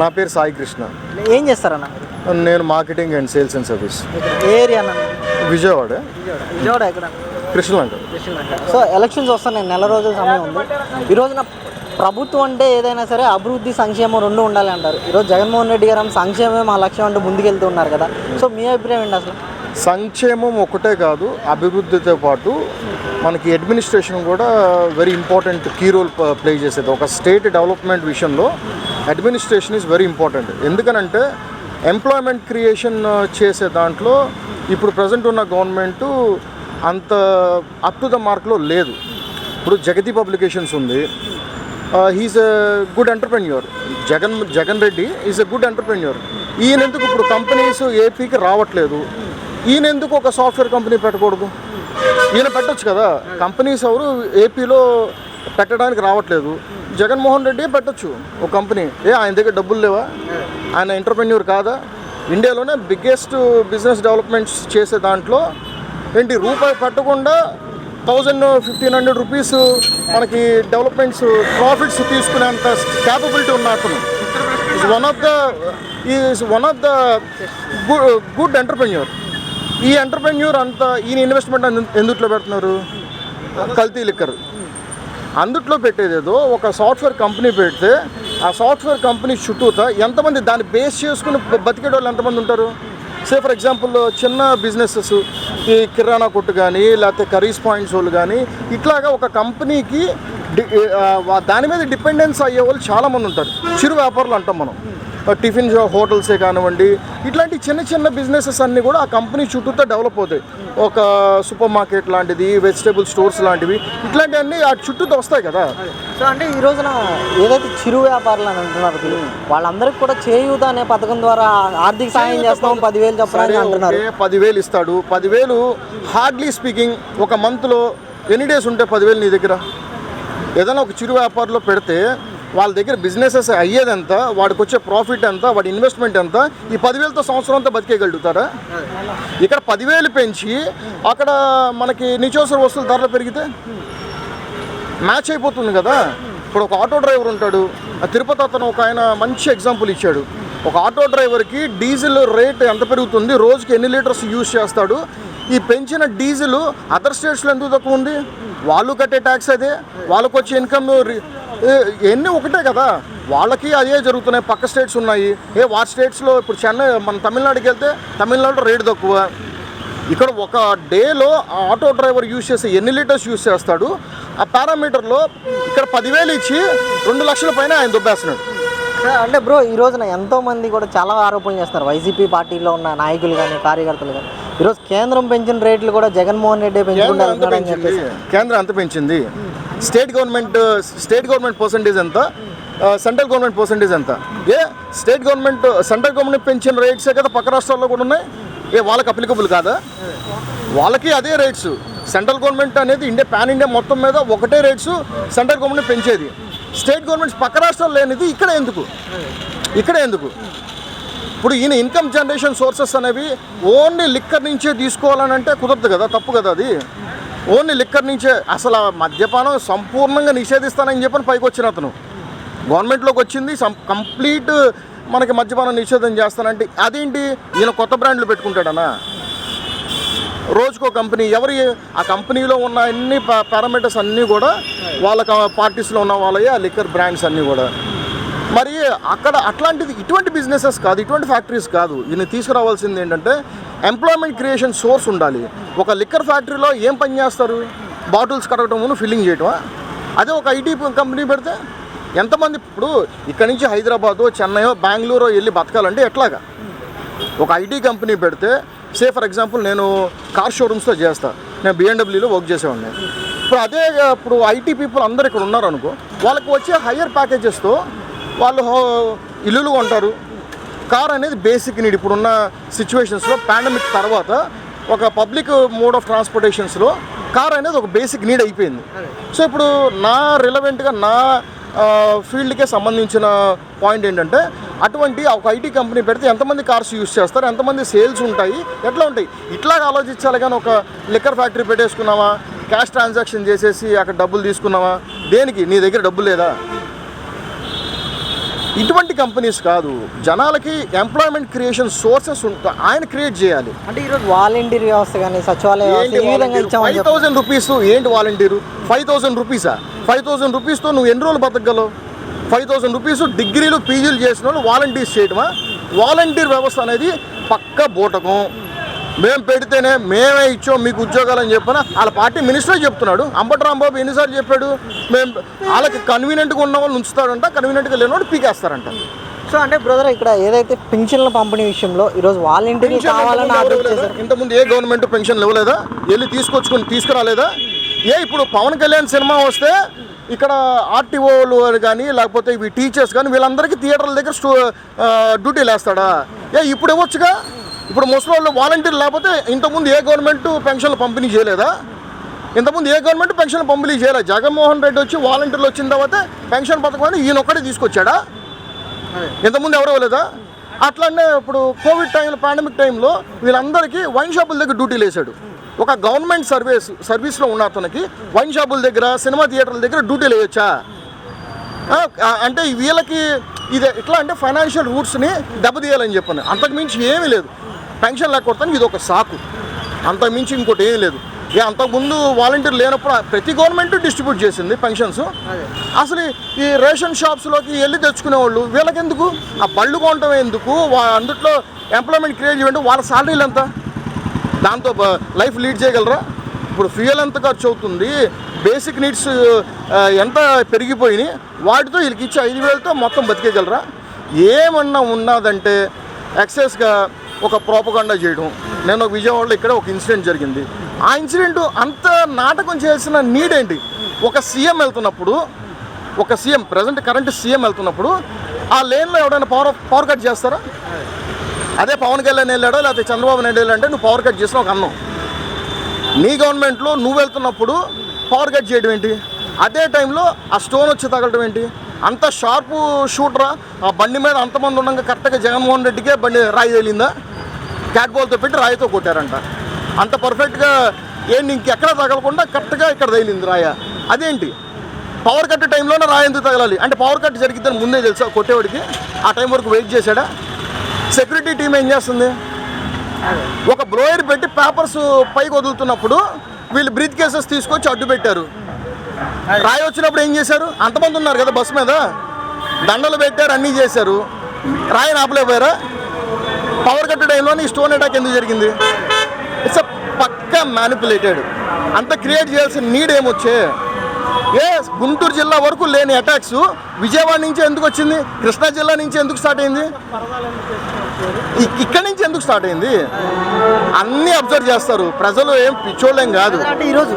నా పేరు సాయి కృష్ణ. ఏం చేస్తారన్న నేను marketing and sales and service. Area? Vijayawada. Vijayawada ఎక్కడ? కృష్ణలంక. సో ఎలక్షన్స్ వస్తున్నాయి నెల రోజుల సమయం ఉంది. ఈ రోజున ప్రభుత్వం అంటే ఏదైనా సరే అభివృద్ధి సంక్షేమం రెండు ఉండాలి అంటారు. ఈరోజు జగన్మోహన్ రెడ్డి గారు సంక్షేమమే మా లక్ష్యం అంటూ ముందుకెళ్తూ ఉన్నారు కదా. సో మీ అభిప్రాయం ఏంటి అసలు? సంక్షేమం ఒకటే కాదు అభివృద్ధితో పాటు మనకి అడ్మినిస్ట్రేషన్ కూడా very important key role play చేసేది. ఒక స్టేట్ డెవలప్మెంట్ విషయంలో అడ్మినిస్ట్రేషన్ ఈజ్ వెరీ ఇంపార్టెంట్. ఎందుకనంటే ఎంప్లాయ్మెంట్ క్రియేషన్ చేసే దాంట్లో ఇప్పుడు ప్రజెంట్ ఉన్న గవర్నమెంట్ అంత అప్ టు ద మార్క్లో లేదు. ఇప్పుడు జగతి పబ్లికేషన్స్ ఉంది. He's a good entrepreneur Jagan Jagan Reddy is a good entrepreneur ఈయన ఎందుకు ఇప్పుడు కంపెనీస్ ఏపీకి రావట్లేదు? ఈయన ఎందుకు ఒక సాఫ్ట్వేర్ కంపెనీ పెట్టకూడదు? ఈయన పెట్టచ్చు కదా. కంపెనీస్ ఎవరు ఏపీలో పెట్టడానికి రావట్లేదు. జగన్మోహన్ రెడ్డి పెట్టొచ్చు ఒక కంపెనీ. ఏ ఆయన దగ్గర డబ్బులు లేవా? ఆయన ఎంటర్ప్రెన్యూర్ కాదా? ఇండియాలోనే బిగ్గెస్ట్ బిజినెస్ డెవలప్మెంట్స్ చేసే దాంట్లో ఏంటి రూపాయి పట్టకుండా థౌజండ్ ఫిఫ్టీన్ హండ్రెడ్ రూపీస్ మనకి డెవలప్మెంట్స్ ప్రాఫిట్స్ తీసుకునేంత క్యాపబిలిటీ ఉన్న అతను. Is one of the is one of the good entrepreneur ఈ ఎంటర్ప్రెన్యూర్ అంతా ఈయన ఇన్వెస్ట్మెంట్ ఎందుట్లో పెడుతున్నారు? కల్తీ లిక్కర్. అందుట్లో పెట్టేదేదో ఒక సాఫ్ట్వేర్ కంపెనీ పెడితే ఆ సాఫ్ట్వేర్ కంపెనీ చుట్టూతా ఎంతమంది దాన్ని బేస్ చేసుకుని బతికే వాళ్ళు ఎంతమంది ఉంటారు? సే ఫర్ ఎగ్జాంపుల్ చిన్న బిజినెసెస్ ఈ కిరాణా కొట్టు కానీ లేకపోతే కర్రీస్ పాయింట్స్ వాళ్ళు కానీ ఇట్లాగా ఒక కంపెనీకి దాని మీద డిపెండెన్స్ అయ్యే వాళ్ళు చాలామంది ఉంటారు. చిరు వ్యాపారులు అంటాం మనం. టిఫిన్ హోటల్సే కానివ్వండి ఇట్లాంటి చిన్న చిన్న బిజినెసెస్ అన్నీ కూడా ఆ కంపెనీ చుట్టూతో డెవలప్ అవుతాయి. ఒక సూపర్ మార్కెట్ లాంటిది వెజిటేబుల్ స్టోర్స్ లాంటివి ఇట్లాంటివన్నీ ఆ చుట్టూతో వస్తాయి కదా. సో అంటే ఈ రోజున ఏదైతే చిరు వ్యాపారులు అని అంటున్నారు వీళ్ళు, వాళ్ళందరికీ కూడా చేయూత అనే పథకం ద్వారా ఆర్థిక సాయం చేస్తాం పదివేలు చెప్పడానికి అంటున్నారు. పదివేలు ఇస్తాడు. పదివేలు హార్డ్లీ స్పీకింగ్ ఒక మంత్లో ఎన్ని డేస్ ఉంటే పదివేలు నీ దగ్గర? ఏదైనా ఒక చిరు వ్యాపారంలో పెడితే వాళ్ళ దగ్గర బిజినెసెస్ అయ్యేదంతా వాడికి వచ్చే ప్రాఫిట్ ఎంత వాడి ఇన్వెస్ట్మెంట్ ఎంత ఈ పదివేలతో సంవత్సరం అంతా బతికేయగలుగుతారా? ఇక్కడ పదివేలు పెంచి అక్కడ మనకి నిత్యావసర వస్తువుల ధరలు పెరిగితే మ్యాచ్ అయిపోతుంది కదా? ఇప్పుడు ఒక ఆటో డ్రైవర్ ఉంటాడు. ఆ తిరుపతి అతను ఒక ఆయన మంచి ఎగ్జాంపుల్ ఇచ్చాడు. ఒక ఆటో డ్రైవర్కి డీజిల్ రేట్ ఎంత పెరుగుతుంది? రోజుకి ఎన్ని లీటర్స్ యూజ్ చేస్తాడు? ఈ పెంచిన డీజిల్ అదర్ స్టేట్స్లో ఎందుకు తక్కువ ఉంది? వాళ్ళు కట్టే ట్యాక్స్ అదే. వాళ్ళకి వచ్చే ఇన్కమ్ ఎన్ని ఒకటే కదా. వాళ్ళకి అదే జరుగుతున్నాయి. పక్క స్టేట్స్ ఉన్నాయి. ఏ వాటి స్టేట్స్లో ఇప్పుడు చెన్నై మన తమిళనాడుకి వెళ్తే తమిళనాడులో రేటు తక్కువ. ఇక్కడ ఒక డేలో ఆటో డ్రైవర్ యూజ్ చేసే ఎన్ని లీటర్స్ యూజ్ చేస్తాడు? ఆ పారామీటర్లో ఇక్కడ పదివేలు ఇచ్చి రెండు లక్షల పైన ఆయన దుబ్బేస్తున్నాడు. అంటే బ్రో ఈ రోజున ఎంతో మంది కూడా చాలా ఆరోపణలు చేస్తారు వైసీపీ పార్టీలో ఉన్న నాయకులు కానీ కార్యకర్తలు కానీ ఈరోజు కేంద్రం పెంచిన రేట్లు కూడా జగన్మోహన్ రెడ్డి పెంచుకుంటూ కేంద్రం అని పెంచింది. State government state government percentage ఎంత? సెంట్రల్ గవర్నమెంట్ పర్సంటేజ్ ఎంత? ఏ స్టేట్ గవర్నమెంట్ సెంట్రల్ గవర్నమెంట్ పెంచిన రేట్సే కదా పక్క రాష్ట్రాల్లో కూడా ఉన్నాయి? ఏ వాళ్ళకి అప్లికబుల్ కాదా? వాళ్ళకి అదే రేట్స్ సెంట్రల్ గవర్నమెంట్ అనేది ఇండియా పాన్ ఇండియా మొత్తం మీద ఒకటే రేట్స్ సెంట్రల్ గవర్నమెంట్ పెంచేది. స్టేట్ గవర్నమెంట్స్ పక్క రాష్ట్రాలు లేనిది ఇక్కడ ఎందుకు? ఇక్కడ ఎందుకు? ఇప్పుడు ఈయన ఇన్కమ్ జనరేషన్ సోర్సెస్ అనేవి ఓన్లీ లిక్కర్ నుంచే తీసుకోవాలని అంటే కుదరదు కదా తప్పు కదా అది? ఓన్లీ లిక్కర్ నుంచే. అసలు మద్యపానం సంపూర్ణంగా నిషేధిస్తానని చెప్పని పైకి వచ్చిన అతను. గవర్నమెంట్లోకి వచ్చింది కంప్లీట్ మనకి మద్యపానం నిషేధం చేస్తానంటే అదేంటి? ఈయన కొత్త బ్రాండ్లు పెట్టుకుంటాడనా? రోజుకో కంపెనీ ఎవరి ఆ కంపెనీలో ఉన్న అన్ని పారామీటర్స్ అన్నీ కూడా వాళ్ళ పార్టీస్లో ఉన్న వాళ్ళే ఆ లిక్కర్ బ్రాండ్స్ అన్నీ కూడా. మరి అక్కడ అట్లాంటిది ఇటువంటి బిజినెసెస్ కాదు ఇటువంటి ఫ్యాక్టరీస్ కాదు. ఈయన తీసుకురావాల్సింది ఏంటంటే ఎంప్లాయ్మెంట్ క్రియేషన్ సోర్స్ ఉండాలి. ఒక లిక్కర్ ఫ్యాక్టరీలో ఏం పని చేస్తారు? బాటిల్స్ కడగటం ఫిల్లింగ్ చేయటమా? అదే ఒక ఐటీ కంపెనీ పెడితే ఎంతమంది ఇప్పుడు ఇక్కడి నుంచి హైదరాబాదు చెన్నైయో బెంగళూరు వెళ్ళి బతకాలంటే ఎట్లాగా? ఒక ఐటీ కంపెనీ పెడితే సే ఫర్ ఎగ్జాంపుల్ నేను కార్ షోరూమ్స్లో చేస్తాను నేను బిఎండబ్ల్యూలో వర్క్ చేసేవాడిని. ఇప్పుడు అదే ఇప్పుడు ఐటీ పీపుల్ అందరు ఇక్కడ ఉన్నారు అనుకో వాళ్ళకి వచ్చే హయ్యర్ ప్యాకేజెస్తో వాళ్ళు ఇల్లులు కొంటారు. కార్ అనేది బేసిక్ నీడ్ ఇప్పుడున్న సిచ్యువేషన్స్లో పాండమిక్ తర్వాత ఒక పబ్లిక్ మోడ్ ఆఫ్ ట్రాన్స్పోర్టేషన్స్లో కార్ అనేది ఒక బేసిక్ నీడ్ అయిపోయింది. సో ఇప్పుడు నా రిలవెంట్గా నా ఫీల్డ్కే సంబంధించిన పాయింట్ ఏంటంటే అటువంటి ఒక ఐటీ కంపెనీ పెడితే ఎంతమంది కార్స్ యూస్ చేస్తారు ఎంతమంది సేల్స్ ఉంటాయి ఎట్లా ఉంటాయి? ఇట్లా ఆలోచించాలి కానీ ఒక లిక్కర్ ఫ్యాక్టరీ పెట్టేసుకున్నావా? క్యాష్ ట్రాన్సాక్షన్ చేసేసి అక్కడ డబ్బులు తీసుకున్నావా? దేనికి? నీ దగ్గర డబ్బు లేదా? ఇటువంటి కంపెనీస్ కాదు. జనాలకి ఎంప్లాయ్మెంట్ క్రియేషన్ సోర్సెస్ ఉంటాయి ఆయన క్రియేట్ చేయాలి. అంటే ఈరోజు వాలంటీర్ వ్యవస్థ కానీ సచివాలయ ఫైవ్ థౌసండ్ రూపీస్ ఏంటి వాలంటీరు? ఫైవ్ థౌసండ్ రూపీసా ఫైవ్ థౌసండ్ రూపీస్తో నువ్వు ఎన్ని రోజులు బతకగలవు? ఫైవ్ థౌసండ్ రూపీస్ డిగ్రీలు పీజీలు చేసిన వాళ్ళు వాలంటీర్స్ చేయడమా వాలంటీర్ వ్యవస్థ అనేది పక్క బూటకం. మేము పెడితేనే మేమే ఇచ్చాం మీకు ఉద్యోగాలు అని చెప్పిన వాళ్ళ పార్టీ మినిస్టర్ చెప్తున్నాడు. అంబటి రాంబాబు ఎన్నిసార్లు చెప్పాడు? మేము వాళ్ళకి కన్వీనియంట్గా ఉన్న వాళ్ళు ఉంచుతాడంట కన్వీనియంట్గా లేని వాళ్ళు పీకేస్తారంట. సో అంటే బ్రదర్ ఇక్కడ ఏదైతే పింఛన్ల పంపిణీ విషయంలో ఈరోజు వాలంటీర్ పెన్షన్ కావాలని ఇంతకుముందు ఆర్డర్ ఎవరు చేశారు ఇవ్వలేదా? ఇంతకుముందు ఏ గవర్నమెంట్ పెన్షన్ ఇవ్వలేదా? వెళ్ళి తీసుకొచ్చుకుని తీసుకురాలేదా? ఏ ఇప్పుడు పవన్ కళ్యాణ్ సినిమా వస్తే ఇక్కడ ఆర్టీఓలు కానీ లేకపోతే ఇవి టీచర్స్ కానీ వీళ్ళందరికీ థియేటర్ల దగ్గర స్టూ డ్యూటీలు వేస్తాడా ఏ ఇప్పుడు ఇవ్వచ్చుగా? ఇప్పుడు ముసలి వాళ్ళు వాలంటీర్ లేకపోతే ఇంతకుముందు ఏ గవర్నమెంట్ పెన్షన్లు పంపిణీ చేయలేదా? ఇంతకుముందు ఏ గవర్నమెంట్ పెన్షన్లు పంపిణీ చేయలేదు జగన్మోహన్ రెడ్డి వచ్చి వాలంటీర్లు వచ్చిన తర్వాత పెన్షన్ పథకం అని ఈయన ఒక్కడే తీసుకొచ్చాడా? ఇంతకుముందు ఎవరు ఇవ్వలేదా? అట్లనే ఇప్పుడు కోవిడ్ టైంలో పాండమిక్ టైంలో వీళ్ళందరికీ వైన్ షాపుల దగ్గర డ్యూటీలు వేశాడు ఒక గవర్నమెంట్ సర్వీస్ సర్వీస్లో ఉన్న అతనికి వైన్ షాపుల దగ్గర సినిమా థియేటర్ల దగ్గర డ్యూటీలు వేయొచ్చా అంటే వీళ్ళకి ఇది ఎట్లా అంటే ఫైనాన్షియల్ రూట్స్ని దెబ్బతీయాలని చెప్పాను. అంతకు మించి ఏమీ లేదు. పెన్షన్ లేకపోతే ఇది ఒక సాకు. అంతకు మించి ఇంకోటి ఏమీ లేదు. ఏ అంతకుముందు వాలంటీర్ లేనప్పుడు ప్రతి గవర్నమెంట్ డిస్ట్రిబ్యూట్ చేసింది పెన్షన్స్ అసలు ఈ రేషన్ షాప్స్లోకి వెళ్ళి తెచ్చుకునే వాళ్ళు వీళ్ళకి ఎందుకు ఆ బళ్ళు కొనటం ఎందుకు? అందుట్లో ఎంప్లాయ్మెంట్ క్రియేట్ చేయడం. వాళ్ళ సాలరీలు ఎంత? దాంతో లైఫ్ లీడ్ చేయగలరా? ఇప్పుడు ఫ్యూయల్ ఎంత ఖర్చు అవుతుంది? బేసిక్ నీడ్స్ ఎంత పెరిగిపోయినాయి? వాటితో వీళ్ళకి ఇచ్చే ఐదు వేలతో మొత్తం బతికేయగలరా? ఏమన్నా ఉన్నదంటే ఎక్సెస్గా ఒక ప్రోపగండా చేయడం. నేను ఒక విజయవాడలో ఇక్కడ ఒక ఇన్సిడెంట్ జరిగింది. ఆ ఇన్సిడెంట్ అంత నాటకం చేసిన నీడ్ ఏంటి? ఒక సీఎం వెళ్తున్నప్పుడు ఒక సీఎం ప్రజెంట్ కరెంట్ సీఎం వెళ్తున్నప్పుడు ఆ లేన్లో ఎవడైనా పవర్ పవర్ కట్ చేస్తారా? అదే పవన్ కళ్యాణ్ వెళ్ళాడో? లేకపోతే చంద్రబాబు నాయుడు వెళ్ళాడంటే నువ్వు పవర్ కట్ చేసిన ఒక అన్నం. నీ గవర్నమెంట్లో నువ్వు వెళ్తున్నప్పుడు పవర్ కట్ చేయడం ఏంటి? అదే టైంలో ఆ స్టోన్ వచ్చి తగలడం ఏంటి? అంత షార్ప్ షూటరా ఆ? బండి మీద అంతమంది ఉండగా కరెక్ట్గా జగన్మోహన్ రెడ్డికే బండి రాయి తగిలిందా? క్యాట్ బాల్తో పెట్టి రాయితో కొట్టారంట. అంత పర్ఫెక్ట్గా ఏంటి ఇంకెక్కడ తగలకుండా కరెక్ట్గా ఇక్కడ తగిలింది రాయ. అదేంటి? పవర్ కట్ టైంలోనే రాయి ఎందుకు తగలాలి? అంటే పవర్ కట్ జరిగిద్దని ముందే తెలుసా కొట్టేవాడికి? ఆ టైం వరకు వెయిట్ చేశాడా? సెక్యూరిటీ టీం ఏం చేస్తుంది? ఒక బ్రోయర్ పెట్టి పేపర్స్ పైకి వదులుతున్నప్పుడు వీళ్ళు బ్రీత్ కేసెస్ తీసుకొచ్చి అడ్డు పెట్టారు. రాయి వచ్చినప్పుడు ఏం చేశారు? అంతమంది ఉన్నారు కదా బస్సు మీద? దండలు పెట్టారు అన్నీ చేశారు. రాయి ఆపలేకపోయారా? పవర్ కట్ టైంలోనే స్టోన్ అటాక్ ఎందుకు జరిగింది? ఇట్స్ అ పక్క మ్యానిపులేటెడ్ అంత క్రియేట్ చేయాల్సిన నీడ్ ఏమొచ్చే? ఏ గుంటూరు జిల్లా వరకు లేని అటాక్స్ విజయవాడ నుంచి ఎందుకు వచ్చింది? కృష్ణా జిల్లా నుంచి ఎందుకు స్టార్ట్ అయింది? ఇక్కడి నుంచి ఎందుకు స్టార్ట్ అయింది? అన్నీ అబ్జర్వ్ చేస్తారు. ప్రజలు ఏం పిచ్చోళ్ళేం కాదు. అంటే ఈరోజు